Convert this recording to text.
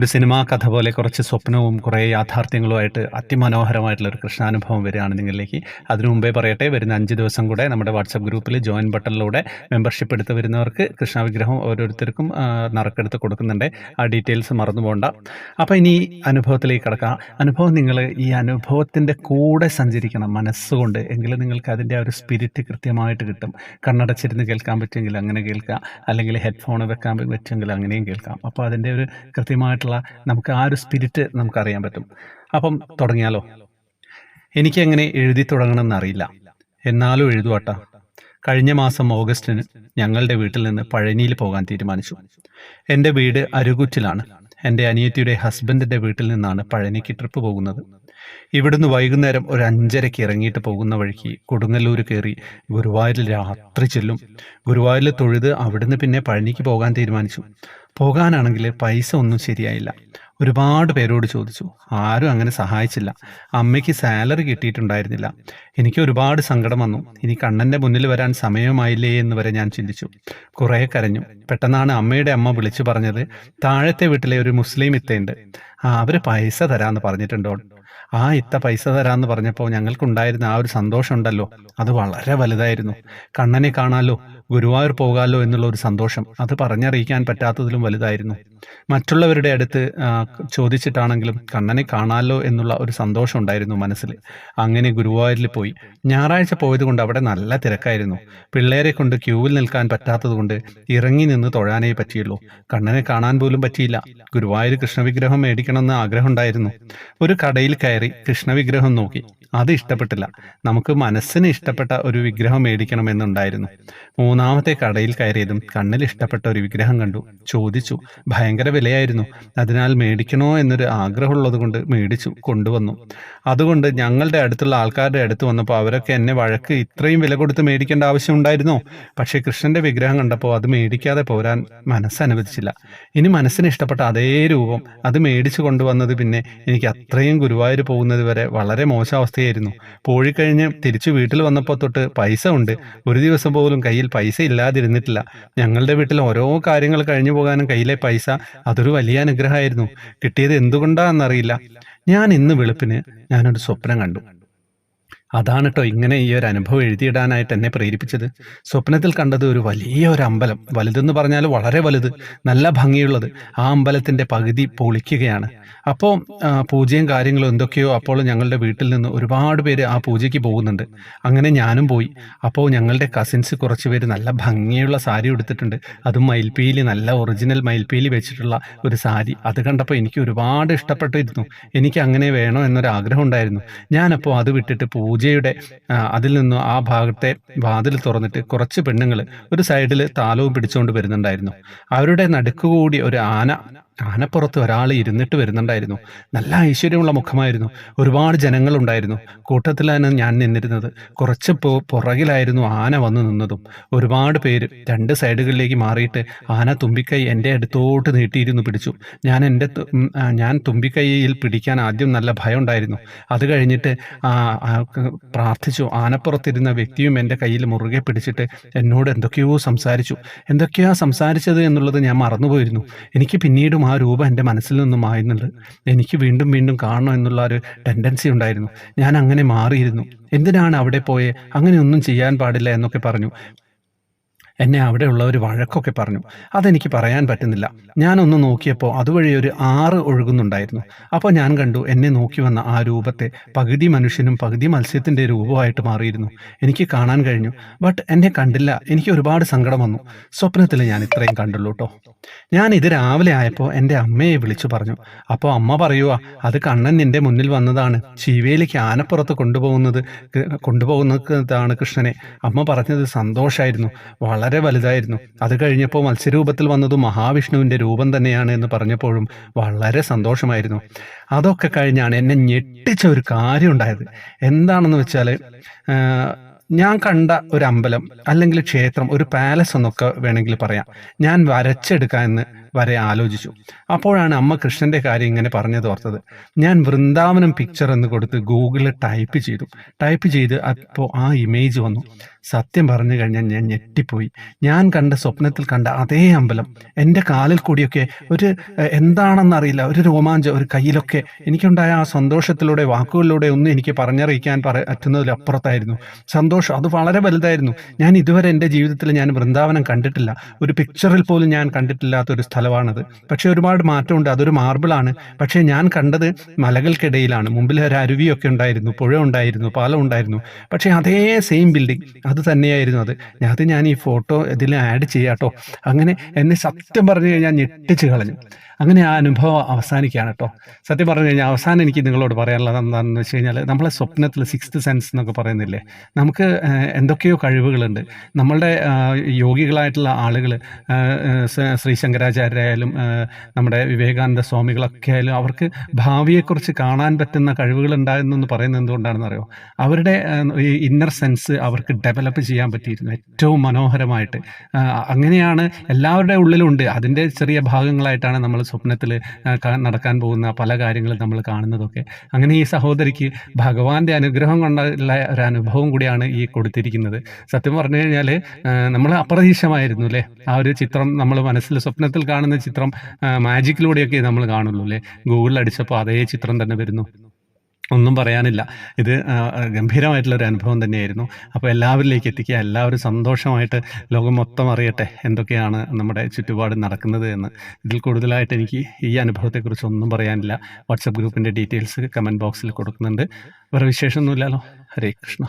ഒരു സിനിമാ കഥ പോലെ കുറച്ച് സ്വപ്നവും കുറേ യാഥാർത്ഥ്യങ്ങളുമായിട്ട് അതിമനോഹരമായിട്ടുള്ള ഒരു കൃഷ്ണാനുഭവം വരികയാണ് നിങ്ങളിലേക്ക്. അതിനു മുമ്പേ പറയട്ടെ വരുന്ന അഞ്ച് ദിവസം കൂടെ നമ്മുടെ വാട്സപ്പ് ഗ്രൂപ്പിൽ ജോയിൻ ബട്ടണിലൂടെ മെമ്പർഷിപ്പ് എടുത്ത് വരുന്നവർക്ക് കൃഷ്ണ വിഗ്രഹം ഓരോരുത്തർക്കും നറുക്കെടുത്ത് കൊടുക്കുന്നുണ്ട്. ആ ഡീറ്റെയിൽസ് മറന്നു പോകണ്ട അപ്പോൾ ഇനി അനുഭവത്തിലേക്ക് കിടക്കാം. അനുഭവം നിങ്ങൾ ഈ അനുഭവത്തിന്റെ കൂടെ സഞ്ചരിക്കണം മനസ്സുകൊണ്ട്. എങ്കിലും നിങ്ങൾക്ക് അതിന്റെ ആ ഒരു സ്പിരിറ്റ് കൃത്യമായിട്ട് കിട്ടും. കണ്ണടച്ചിരുന്ന് കേൾക്കാൻ പറ്റുമെങ്കിൽ അങ്ങനെ കേൾക്കാം. അല്ലെങ്കിൽ ഹെഡ്ഫോൺ വെക്കാൻ പറ്റുമെങ്കിൽ അങ്ങനെയും കേൾക്കാം. അപ്പോൾ അതിന്റെ ഒരു കൃത്യമായിട്ടുള്ള നമുക്ക് ആ ഒരു സ്പിരിറ്റ് നമുക്കറിയാൻ പറ്റും. അപ്പം തുടങ്ങിയാലോ? എനിക്ക് എങ്ങനെ എഴുതി തുടങ്ങണമെന്ന് അറിയില്ല. എന്നാലും എഴുതുവാട്ട. കഴിഞ്ഞ മാസം ഓഗസ്റ്റിന് ഞങ്ങളുടെ വീട്ടിൽ നിന്ന് പഴനിയിൽ പോകാൻ തീരുമാനിച്ചു. എന്റെ വീട് അരുകുറ്റിലാണ്. എന്റെ അനിയത്തിയുടെ ഹസ്ബൻഡിന്റെ വീട്ടിൽ നിന്നാണ് പഴനിക്ക് ട്രിപ്പ് പോകുന്നത്. ഇവിടുന്ന് വൈകുന്നേരം ഒരു അഞ്ചരയ്ക്ക് ഇറങ്ങിയിട്ട് പോകുന്ന വഴിക്ക് കൊടുങ്ങല്ലൂർ കയറി ഗുരുവായൂരിൽ രാത്രി ചെല്ലും. ഗുരുവായൂരിൽ തൊഴുത് അവിടുന്ന് പിന്നെ പഴനിക്ക് പോകാൻ തീരുമാനിച്ചു. പോകാനാണെങ്കിൽ പൈസ ഒന്നും ശരിയായില്ല. ഒരുപാട് പേരോട് ചോദിച്ചു. ആരും അങ്ങനെ സഹായിച്ചില്ല. അമ്മയ്ക്ക് സാലറി കിട്ടിയിട്ടുണ്ടായിരുന്നില്ല. എനിക്ക് ഒരുപാട് സങ്കടം വന്നു. ഇനി കണ്ണന്റെ മുന്നിൽ വരാൻ സമയമായില്ലേ എന്ന് വരെ ഞാൻ ചിന്തിച്ചു. കുറേ കരഞ്ഞു. പെട്ടെന്നാണ് അമ്മയുടെ അമ്മ വിളിച്ചു പറഞ്ഞത് താഴത്തെ വീട്ടിലെ ഒരു മുസ്ലിം ഇത്തയുണ്ട്. അവർ പൈസ തരാമെന്ന് പറഞ്ഞിട്ടുണ്ടോ ആ ഇത്ത പൈസ തരാമെന്ന് പറഞ്ഞപ്പോൾ ഞങ്ങൾക്കുണ്ടായിരുന്ന ആ ഒരു സന്തോഷമുണ്ടല്ലോ. അത് വളരെ വലുതായിരുന്നു. കണ്ണനെ കാണാലോ? ഗുരുവായൂർ പോകാലോ എന്നുള്ള ഒരു സന്തോഷം. അത് പറഞ്ഞറിയിക്കാൻ പറ്റാത്തതിലും വലുതായിരുന്നു. മറ്റുള്ളവരുടെ അടുത്ത് ചോദിച്ചിട്ടാണെങ്കിലും കണ്ണനെ കാണാമല്ലോ എന്നുള്ള ഒരു സന്തോഷം ഉണ്ടായിരുന്നു മനസ്സിൽ. അങ്ങനെ ഗുരുവായൂരിൽ പോയി. ഞായറാഴ്ച പോയത് കൊണ്ട് അവിടെ നല്ല തിരക്കായിരുന്നു. പിള്ളേരെ കൊണ്ട് ക്യൂവിൽ നിൽക്കാൻ പറ്റാത്തത് കൊണ്ട് ഇറങ്ങി നിന്ന് തൊഴാനേ പറ്റിയുള്ളൂ. കണ്ണനെ കാണാൻ പോലും പറ്റിയില്ല. ഗുരുവായൂർ കൃഷ്ണവിഗ്രഹം മേടിക്കണമെന്ന് ആഗ്രഹമുണ്ടായിരുന്നു. ഒരു കടയിൽ കയറി കൃഷ്ണവിഗ്രഹം നോക്കി. അത് ഇഷ്ടപ്പെട്ടില്ല. നമുക്ക് മനസ്സിന് ഇഷ്ടപ്പെട്ട ഒരു വിഗ്രഹം മേടിക്കണമെന്നുണ്ടായിരുന്നു. മൂന്നാമത്തെ കടയിൽ കയറിയതും കണ്ണിൽ ഇഷ്ടപ്പെട്ട ഒരു വിഗ്രഹം കണ്ടു. ചോദിച്ചു ഭയങ്കര വിലയായിരുന്നു. അതിനാൽ മേടിക്കണോ എന്നൊരു ആഗ്രഹമുള്ളത് കൊണ്ട് മേടിച്ചു കൊണ്ടുവന്നു. അതുകൊണ്ട് ഞങ്ങളുടെ അടുത്തുള്ള ആൾക്കാരുടെ അടുത്ത് വന്നപ്പോൾ അവരൊക്കെ എന്നെ വഴക്ക് ഇത്രയും വില കൊടുത്ത് മേടിക്കേണ്ട ആവശ്യമുണ്ടായിരുന്നോ? പക്ഷേ കൃഷ്ണന്റെ വിഗ്രഹം കണ്ടപ്പോൾ അത് മേടിക്കാതെ പോരാൻ മനസ്സനുവദിച്ചില്ല ഇനി മനസ്സിന് ഇഷ്ടപ്പെട്ട അതേ രൂപം അത് മേടിച്ചു കൊണ്ടുവന്നത് പിന്നെ എനിക്ക് അത്രയും ഗുരുവായൂർ പോകുന്നത് വരെ വളരെ മോശം അവസ്ഥയായിരുന്നു പോയിക്കഴിഞ്ഞ് തിരിച്ചു വീട്ടിൽ വന്നപ്പോൾ തൊട്ട് പൈസ ഉണ്ട്. ഒരു ദിവസം പോലും കയ്യിൽ പൈസ ഇല്ലാതിരുന്നിട്ടില്ല. ഞങ്ങളുടെ വീട്ടിൽ ഓരോ കാര്യങ്ങൾ കഴിഞ്ഞു പോകാനും കയ്യിലെ പൈസ അതൊരു വലിയ അനുഗ്രഹമായിരുന്നു. കിട്ടിയത് എന്തുകൊണ്ടാണെന്നറിയില്ല. ഞാൻ ഇന്ന് വെളുപ്പിന് ഞാനൊരു സ്വപ്നം കണ്ടു. അതാണ് കേട്ടോ ഇങ്ങനെ ഈ ഒരു അനുഭവം എഴുതിയിടാനായിട്ട് എന്നെ പ്രേരിപ്പിച്ചത്. സ്വപ്നത്തിൽ കണ്ടത് ഒരു വലിയ ഒരു അമ്പലം. വലുതെന്ന് പറഞ്ഞാൽ വളരെ വലുത്. നല്ല ഭംഗിയുള്ളത്. ആ അമ്പലത്തിന്റെ പകുതി പൊളിക്കുകയാണ്. അപ്പോൾ പൂജയും കാര്യങ്ങളും എന്തൊക്കെയോ അപ്പോൾ ഞങ്ങളുടെ വീട്ടിൽ നിന്ന് ഒരുപാട് പേര് ആ പൂജയ്ക്ക് പോകുന്നുണ്ട്. അങ്ങനെ ഞാനും പോയി. അപ്പോൾ ഞങ്ങളുടെ കസിൻസ് കുറച്ച് പേര് നല്ല ഭംഗിയുള്ള സാരി എടുത്തിട്ടുണ്ട് അതും മയിൽപ്പീലി നല്ല ഒറിജിനൽ മയിൽപ്പീലി വെച്ചിട്ടുള്ള ഒരു സാരി. അത് കണ്ടപ്പോൾ എനിക്ക് ഒരുപാട് ഇഷ്ടപ്പെട്ടിരുന്നു. എനിക്ക് അങ്ങനെ വേണോ എന്നൊരു ആഗ്രഹം ഉണ്ടായിരുന്നു. ഞാനപ്പോൾ അത് വിട്ടിട്ട് പൂജയുടെ അതിൽ നിന്നും ആ ഭാഗത്തെ വാതിൽ തുറന്നിട്ട് കുറച്ച് പെണ്ണുങ്ങൾ ഒരു സൈഡിൽ താലവും പിടിച്ചുകൊണ്ട് വരുന്നുണ്ടായിരുന്നു. അവരുടെ നടുക്കുകൂടി ഒരു ആന ആനപ്പുറത്ത് ഒരാൾ ഇരുന്നിട്ട് വരുന്നുണ്ടായിരുന്നു. നല്ല ഐശ്വര്യമുള്ള മുഖമായിരുന്നു. ഒരുപാട് ജനങ്ങളുണ്ടായിരുന്നു. കൂട്ടത്തിലാണ് ഞാൻ നിന്നിരുന്നത്. കുറച്ച് പുറകിലായിരുന്നു ആന വന്നു നിന്നതും. ഒരുപാട് പേര് രണ്ട് സൈഡുകളിലേക്ക് മാറിയിട്ട് ആന തുമ്പിക്കൈ എന്റെ അടുത്തോട്ട് നീട്ടിയിരുന്നു പിടിച്ചു. ഞാൻ എന്റെ ഞാൻ തുമ്പിക്കൈയിൽ പിടിക്കാൻ ആദ്യം നല്ല ഭയം ഉണ്ടായിരുന്നു അത് കഴിഞ്ഞിട്ട് പ്രാർത്ഥിച്ചു. ആനപ്പുറത്തിരുന്ന വ്യക്തിയും എന്റെ കയ്യിൽ മുറുകെ പിടിച്ചിട്ട് എന്നോട് എന്തൊക്കെയോ സംസാരിച്ചു. എന്തൊക്കെയാ സംസാരിച്ചത് എന്നുള്ളത് ഞാൻ മറന്നുപോയിരുന്നു. എനിക്ക് പിന്നീടും ആ രൂപം എന്റെ മനസ്സിൽ നിന്നും മായുന്നുണ്ട്. എനിക്ക് വീണ്ടും വീണ്ടും കാണണം എന്നുള്ള ഒരു ടെൻഡൻസി ഉണ്ടായിരുന്നു. ഞാൻ അങ്ങനെ മാറിയിരുന്നു. എന്തിനാണ് അവിടെ പോയെ? അങ്ങനെയൊന്നും ചെയ്യാൻ പാടില്ല എന്നൊക്കെ പറഞ്ഞു. എന്നെ അവിടെയുള്ളവർ വഴക്കൊക്കെ പറഞ്ഞു. അതെനിക്ക് പറയാൻ പറ്റുന്നില്ല. ഞാനൊന്ന് നോക്കിയപ്പോൾ അതുവഴി ഒരു ആറ് ഒഴുകുന്നുണ്ടായിരുന്നു. അപ്പോൾ ഞാൻ കണ്ടു എന്നെ നോക്കി വന്ന ആ രൂപത്തെ പകുതി മനുഷ്യനും പകുതി മത്സ്യത്തിന്റെ രൂപമായിട്ട് മാറിയിരുന്നു. എനിക്ക് കാണാൻ കഴിഞ്ഞു. ബട്ട് എന്നെ കണ്ടില്ല. എനിക്ക് ഒരുപാട് സങ്കടം വന്നു. സ്വപ്നത്തിൽ ഞാൻ ഇത്രയും കണ്ടുള്ളൂ കേട്ടോ ഞാൻ ഇത് രാവിലെ ആയപ്പോൾ എന്റെ അമ്മയെ വിളിച്ചു പറഞ്ഞു. അപ്പോൾ അമ്മ പറയുക അത് കണ്ണൻ നിന്റെ മുന്നിൽ വന്നതാണ്. ശിവേലിക്ക് ആനപ്പുറത്ത് കൊണ്ടുപോകുന്നത് കൊണ്ടുപോകുന്നതാണ് കൃഷ്ണനെ. അമ്മ പറഞ്ഞത് സന്തോഷമായിരുന്നു വളരെ വലുതായിരുന്നു. അത് കഴിഞ്ഞപ്പോൾ മത്സ്യരൂപത്തിൽ വന്നത് മഹാവിഷ്ണുവിന്റെ രൂപം തന്നെയാണ് എന്ന് പറഞ്ഞപ്പോഴും വളരെ സന്തോഷമായിരുന്നു. അതൊക്കെ കഴിഞ്ഞാണ് എന്നെ ഞെട്ടിച്ച ഒരു കാര്യം ഉണ്ടായത്. എന്താണെന്ന് വെച്ചാൽ ഞാൻ കണ്ട ഒരു അമ്പലം അല്ലെങ്കിൽ ക്ഷേത്രം ഒരു പാലസ് എന്നൊക്കെ വേണമെങ്കിൽ പറയാം. ഞാൻ വരച്ചെടുക്കാമെന്ന് വരെ ആലോചിച്ചു. അപ്പോഴാണ് അമ്മ കൃഷ്ണന്റെ കാര്യം ഇങ്ങനെ പറഞ്ഞത് ഓർത്തത്. ഞാൻ വൃന്ദാവനം പിക്ചർ എന്ന് കൊടുത്ത് ഗൂഗിളിൽ ടൈപ്പ് ചെയ്തു. ടൈപ്പ് ചെയ്ത് അപ്പോൾ ആ ഇമേജ് വന്നു. സത്യം പറഞ്ഞു കഴിഞ്ഞാൽ ഞാൻ ഞെട്ടിപ്പോയി. ഞാൻ കണ്ട സ്വപ്നത്തിൽ കണ്ട അതേ അമ്പലം എന്റെ കാലിൽ കൂടിയൊക്കെ ഒരു എന്താണെന്നറിയില്ല ഒരു രോമാഞ്ചം ഒരു കയ്യിലൊക്കെ എനിക്കുണ്ടായ ആ സന്തോഷത്തിലൂടെ വാക്കുകളിലൂടെ ഒന്നും എനിക്ക് പറഞ്ഞറിയിക്കാൻ പറ പറ്റുന്നതിലപ്പുറത്തായിരുന്നു സന്തോഷം അത് വളരെ വലുതായിരുന്നു. ഞാൻ ഇതുവരെ എന്റെ ജീവിതത്തിൽ ഞാൻ വൃന്ദാവനം കണ്ടിട്ടില്ല. ഒരു പിക്ചറിൽ പോലും ഞാൻ കണ്ടിട്ടില്ലാത്ത ഒരു സ്ഥലമാണത്. പക്ഷേ ഒരുപാട് മാറ്റമുണ്ട്. അതൊരു മാർബിളാണ്. പക്ഷേ ഞാൻ കണ്ടത് മലകൾക്കിടയിലാണ്. മുമ്പിൽ ഒരു അരുവിയൊക്കെ ഉണ്ടായിരുന്നു. പുഴ ഉണ്ടായിരുന്നു. പാലം ഉണ്ടായിരുന്നു. പക്ഷേ അതേ സെയിം ബിൽഡിംഗ് അത് തന്നെയായിരുന്നു അത്. അത് ഞാൻ ഈ ഫോട്ടോ ഇതിൽ ആഡ് ചെയ്യാട്ടോ. അങ്ങനെ എന്നെ സത്യം പറഞ്ഞു കഴിഞ്ഞാൽ ഞെട്ടിച്ച് കളഞ്ഞു. അങ്ങനെ ആ അനുഭവം അവസാനിക്കുകയാണ് കേട്ടോ സത്യം പറഞ്ഞു കഴിഞ്ഞാൽ അവസാനം എനിക്ക് നിങ്ങളോട് പറയാനുള്ളത് എന്താണെന്ന് വെച്ച് കഴിഞ്ഞാൽ നമ്മളെ സ്വപ്നത്തിൽ സിക്സ്ത് സെൻസ് എന്നൊക്കെ പറയുന്നില്ലേ? നമുക്ക് എന്തൊക്കെയോ കഴിവുകളുണ്ട്. നമ്മളുടെ യോഗികളായിട്ടുള്ള ആളുകൾ ശ്രീ ശങ്കരാചാര്യരായാലും നമ്മുടെ വിവേകാനന്ദ സ്വാമികളൊക്കെ ആയാലും അവർക്ക് ഭാവിയെക്കുറിച്ച് കാണാൻ പറ്റുന്ന കഴിവുകൾ ഉണ്ടായിരുന്നെന്ന് പറയുന്നത് എന്തുകൊണ്ടാണെന്ന് അറിയോ അവരുടെ ഇന്നർ സെൻസ് അവർക്ക് ഡെവലപ്പ് ചെയ്യാൻ പറ്റിയിരുന്നു. ഏറ്റവും മനോഹരമായിട്ട്. അങ്ങനെയാണ് എല്ലാവരുടെ ഉള്ളിലുണ്ട്. അതിന്റെ ചെറിയ ഭാഗങ്ങളായിട്ടാണ് നമ്മൾ സ്വപ്നത്തിൽ നടക്കാൻ പോകുന്ന പല കാര്യങ്ങളും നമ്മൾ കാണുന്നതൊക്കെ. അങ്ങനെ ഈ സഹോദരിക്ക് ഭഗവാന്റെ അനുഗ്രഹം കൊണ്ടുള്ള ഒരു അനുഭവം കൂടിയാണ് ഈ കൊടുത്തിരിക്കുന്നത്. സത്യം പറഞ്ഞു കഴിഞ്ഞാൽ നമ്മൾ അപ്രതീക്ഷമായിരുന്നു അല്ലേ ആ ഒരു ചിത്രം നമ്മൾ മനസ്സിൽ സ്വപ്നത്തിൽ കാണുന്ന ചിത്രം മാജിക്കിലൂടെയൊക്കെ നമ്മൾ കാണുള്ളൂ അല്ലേ ഗൂഗിളിൽ അടിച്ചപ്പോൾ അതേ ചിത്രം തന്നെ വരുന്നു. ഒന്നും പറയാനില്ല. ഇത് ഗംഭീരമായിട്ടുള്ള ഒരു അനുഭവം തന്നെയായിരുന്നു. അപ്പോൾ എല്ലാവരിലേക്ക് എത്തിക്കുക എല്ലാവരും സന്തോഷമായിട്ട് ലോകം മൊത്തം അറിയട്ടെ എന്തൊക്കെയാണ് നമ്മുടെ ചുറ്റുപാട് നടക്കുന്നത് എന്ന്. ഇതിൽ കൂടുതലായിട്ട് എനിക്ക് ഈ അനുഭവത്തെക്കുറിച്ച് ഒന്നും പറയാനില്ല. വാട്സപ്പ് ഗ്രൂപ്പിന്റെ ഡീറ്റെയിൽസ് കമന്റ് ബോക്സിൽ കൊടുക്കുന്നുണ്ട്. വേറെ വിശേഷമൊന്നുമില്ലല്ലോ. ഹരേ കൃഷ്ണ.